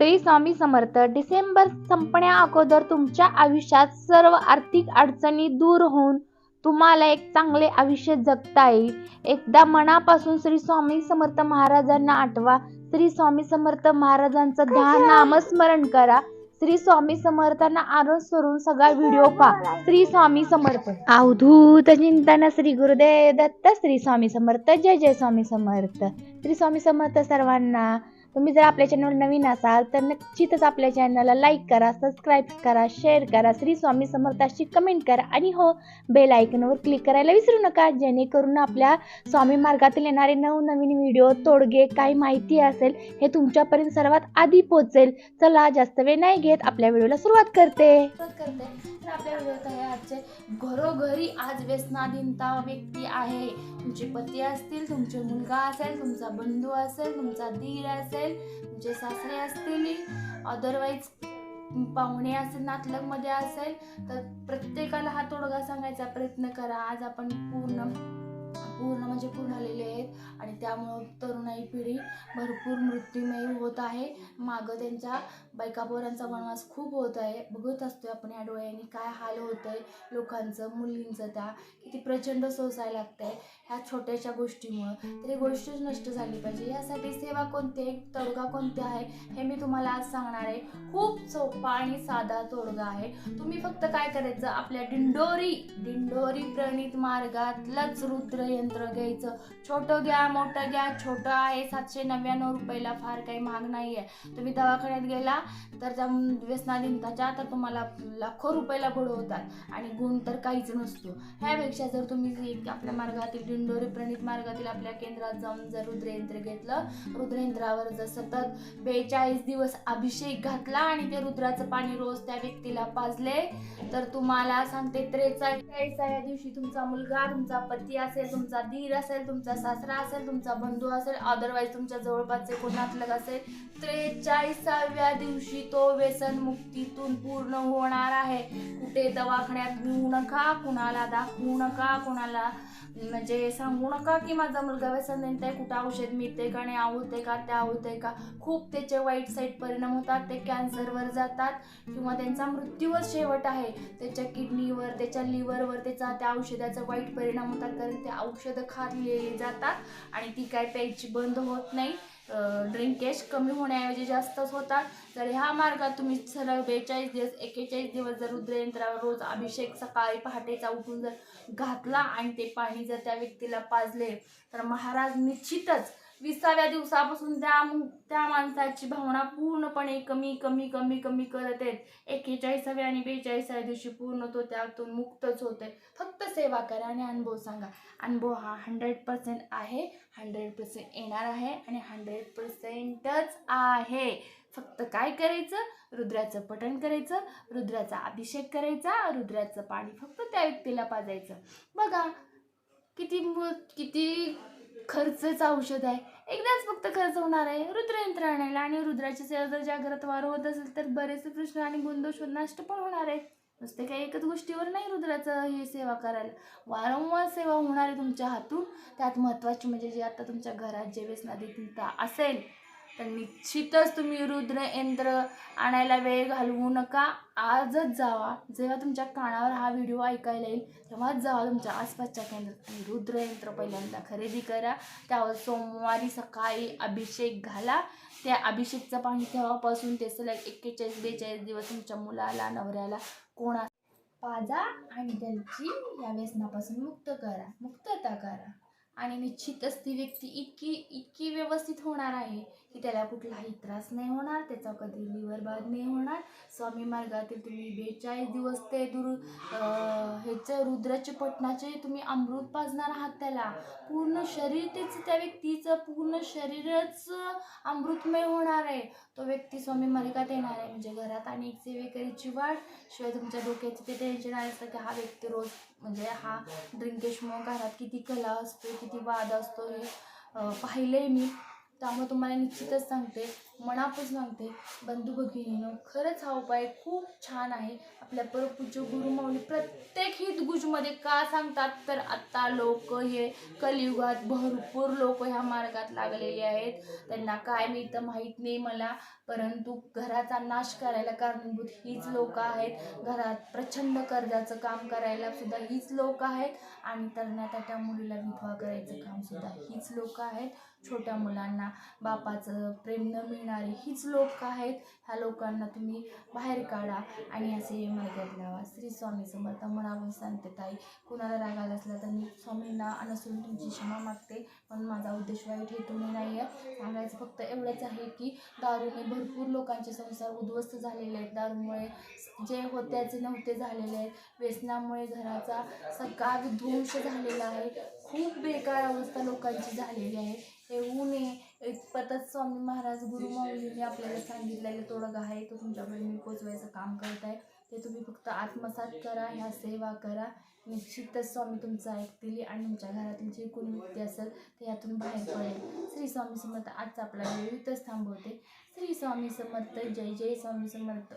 श्री स्वामी समर्थ डिसेंबर संपण्या अगोदर तुमच्या आयुष्यात सर्व आर्थिक अडचणी दूर होऊन तुम्हाला एक चांगले आयुष्य जगता येईल. एकदा मनापासून श्री स्वामी समर्थ महाराजांना आठवा. श्री स्वामी समर्थ महाराजांचं ध्यान नामस्मरण करा. श्री स्वामी समर्थांना अनुसरून सगळा व्हिडिओ पहा. श्री स्वामी समर्थ. अवधूत चिंतन श्री गुरुदेव दत्त. श्री स्वामी समर्थ. जय जय स्वामी समर्थ. श्री स्वामी समर्थ सर्वांना तुम्ही जर आपल्या चॅनल नवीन असाल तर नक्कीच आपल्या चॅनलला लाईक करा सबस्क्राईब करा शेअर करा. श्री स्वामी समर्थाशी कमेंट करा. आणि हो बेल आयकनवर क्लिक करायला विसरू नका जेणेकरून आपल्या स्वामी मार्गातील येणारे नवनवीन व्हिडिओ तोडगे काही माहिती असेल हे तुमच्यापर्यंत सर्वात आधी पोहोचेल. चला जास्त वेळ नाही घेत आपल्या व्हिडिओला सुरुवात करते. करते. तर आपल्या व्हिडिओत आहे आजचे घरोघरी आज व्यसनाधीनता व्यक्ती आहे. तुमचे पती असतील तुमचे मुलगा असेल तुमचा बंधू असेल तुमचा धीर असेल तुमचे सासरे असतील अदरवाईज पाहुणे असेल नातलगमध्ये असेल तर प्रत्येकाला हा तोडगा सांगायचा प्रयत्न करा. आज आपण पूर्ण पूर्ण म्हणजे पूर्ण झालेले आहेत. आणि त्यामुळं तरुणाई पिढी भरपूर मृत्यूमयी होत आहे. मागं त्यांच्या बायका पोरांचा वनवास खूप होत आहे. बघत असतोय आपण या डोळ्यांनी काय हाल होत आहे लोकांचं मुलींचं त्या. किती प्रचंड सोसायला आहे ह्या छोट्याशा गोष्टीमुळं. तर ही गोष्टच नष्ट झाली पाहिजे. यासाठी सेवा कोणती आहे? तोडगा कोणते आहे? हे मी तुम्हाला आज सांगणार आहे. खूप सोपा आणि साधा तोडगा आहे. तुम्ही फक्त काय करायचं आपल्या दिंडोरी दिंडोरी प्रणित मार्गातलंच रुद्र यंत्र घ्यायचं. छोटं घ्या मोठं घ्या छोटं आहे सातशे नव्याण्णव रुपयाला फार काही महाग नाही आहे तुम्ही दवाखान्यात गेला तर त्या व्यसनाधीनताच्या तर तुम्हाला लाखो रुपयाला बुडवतात आणि गुण तर काहीच नसतो. ह्यापेक्षा जर तुम्ही आपल्या मार्गातील दिंडोरी प्रणित मार्गातील आपल्या केंद्रात जाऊन जर रुद्रयंत्र घेतलं रुद्रयंत्रावर जर सतत बेचाळीस दिवस अभिषेक घातला आणि ते रुद्राचं पाणी रोज त्या व्यक्तीला पाजले तर तुम्हाला सांगते त्रेचाळीसाव्या दिवशी तुमचा मुलगा तुमचा पती असेल तुमचा धीर असेल तुमचा सासरा असेल तुमचा बंधू असेल अदरवाईज तुमच्या जवळपासचे कोणातलं असेल त्रेचाळीसाव्या दिवशी तो व्यसन मुक्तीतून पूर्ण होणार आहे. कुठे दवाखान्यात नेऊ नका कुणाला दाखवू नका कुणाला म्हणजे सांगू नका की माझा मुलगा व्यसन आहे कुठं औषध मिळते का नाही आवडते का त्या आवडते का? खूप त्याचे वाईट साईड परिणाम होतात ते कॅन्सरवर जातात किंवा त्यांचा मृत्यूवर शेवट आहे. त्याच्या किडनीवर त्याच्या लिव्हरवर त्याचा त्या औषधाचा वाईट परिणाम होतात कारण ते औषध खाल्लेली जातात आणि ती काय प्यायची बंद होत नाही. ड्रिंकेज कमी होण्याऐवजी जास्तच होतात. तर ह्या मार्गात तुम्ही सरळ बेचाळीस दिवस एकेचाळीस दिवस जर रुद्रयंत्रावर रोज अभिषेक सकाळी पहाटेचा उठून जर घातला आणि ते पाणी जर त्या व्यक्तीला पाजले तर महाराज निश्चितच विसाव्या दिवसापासून त्या त्या माणसाची भावना पूर्णपणे कमी कमी कमी कमी करत आहेत. एकेचाळीसाव्या आणि बेचाळीसाव्या दिवशी पूर्ण तो त्यातून मुक्तच होते फक्त सेवा करा आणि अनुभव सांगा. अनुभव हा हंड्रेड पर्सेंट आहे. हंड्रेड पर्सेंट येणार आहे आणि हंड्रेड पर्सेंटच आहे. फक्त काय करायचं? रुद्राचं पठण करायचं रुद्राचा अभिषेक करायचा रुद्राचं पाणी फक्त त्या व्यक्तीला पाजायचं. बघा किती मु- किती खर्चच औषध आहे. एकदाच फक्त खर्च होणार आहे. रुद्रयंत्र आणायला आणि रुद्राची सेवा जर जागृत वार होत असेल तर बरेचसे प्रश्न आणि गुणदोष नष्ट पण होणार आहे नुसते काही एकच गोष्टीवर नाही रुद्राचं हे सेवा करायला. वारंवार सेवा होणार आहे तुमच्या हातून. त्यात महत्त्वाची म्हणजे जे आता तुमच्या घरात जे व्यसनाधीनता असेल. तर निश्चितच तुम्ही रुद्र यंत्र आणायला वेळ घालवू नका. आजच जावा. जेव्हा तुमच्या कानावर हा व्हिडिओ ऐकायला येईल तेव्हाच जावा तुमच्या आसपासच्या केंद्रात. आणि रुद्र यंत्र पहिल्यांदा खरेदी करा. त्यावर सोमवारी सकाळी अभिषेक घाला. त्या अभिषेकचं पाणी तेव्हापासून ते सलग एक्केचाळीस बेचाळीस दिवस तुमच्या मुलाला नवऱ्याला कोणा पाजा आणि त्यांची या व्यसनापासून मुक्त करा. मुक्तता करा. आणि निश्चितच ती व्यक्ती इतकी इतकी व्यवस्थित होणार आहे की त्याला कुठलाही त्रास नाही होणार त्याचा कधी लिव्हर बाद नाही होणार. स्वामी मार्गातील तुम्ही बेचाळीस दिवस ते दूर ह्याचं रुद्राचे पटनाचे तुम्ही अमृत पाजणार आहात त्याला. पूर्ण शरीर तेच त्या व्यक्तीचं पूर्ण शरीरच अमृतमय होणार आहे. तो व्यक्ती स्वामी मलिकात येणार आहे. म्हणजे घरात आणि एक सेवेकरीची वाढ शिवाय तुमच्या डोक्याचं ते टेन्शन आहे असतं की हा व्यक्ती रोज म्हणजे हा ड्रिंकेशमुळं घरात किती कला असतो किती वाद असतो हे पाहिलं आहे मी. त्यामुळे तुम्हाला निश्चितच सांगते मनापासून सांगते बंधू भगिनीनं खरंच हा उपाय खूप छान आहे. आपल्या परपूज्य गुरुमाऊली प्रत्येक हितगुजमध्ये का सांगतात? तर आता लोक हे कलियुगात भरपूर लोक ह्या मार्गात लागलेले आहेत. त्यांना काय मिळतं माहीत नाही मला परंतु घराचा नाश करायला कारणीभूत हीच लोक आहेत. घरात प्रचंड कर्जाचं काम करायला सुद्धा हीच लोक आहेत. आणि तरणाट्या मुलीला विधवा करायचं काम सुद्धा हीच लोक आहेत. छोट्या मुलांना बापाचं प्रेम न मिळणारे हीच लोक आहेत. ह्या लोकांना तुम्ही बाहेर काढा आणि असे मार्गात लावा. श्री स्वामी समर्थ मनावर सांगते ताई कुणाला रागाला असला तर मी स्वामींना अनसून तुमची क्षमा मागते. पण माझा उद्देश वाईट हेतूने नाही आहे. सांगायचं फक्त एवढंच आहे की दारूने भरपूर लोकांचे संसार उद्ध्वस्त झालेले आहेत. दारूमुळे जे होत्याचे नव्हते झालेले आहेत. व्यसनामुळे घराचा सगळा विध्वंस झालेला आहे. खूप बेकार अवस्था लोकांची झालेली आहे. हे होऊ नये इतपतच स्वामी महाराज गुरु माऊलींनी आपल्याला सांगितलेलं तोडगा आहे तो तुमच्याकडे मी पोचवायचं काम करत आहे ते तुम्ही फक्त आत्मसात करा ह्या सेवा करा. निश्चितच स्वामी तुमचं ऐकतील आणि तुमच्या घरातील जे कोणी व्यक्ती असेल ते यातून बाहेर पडेल. श्री स्वामी समर्थ आजचा आपला वेळ इथंच थांबवते. श्री स्वामी समर्थ जय जय स्वामी समर्थ.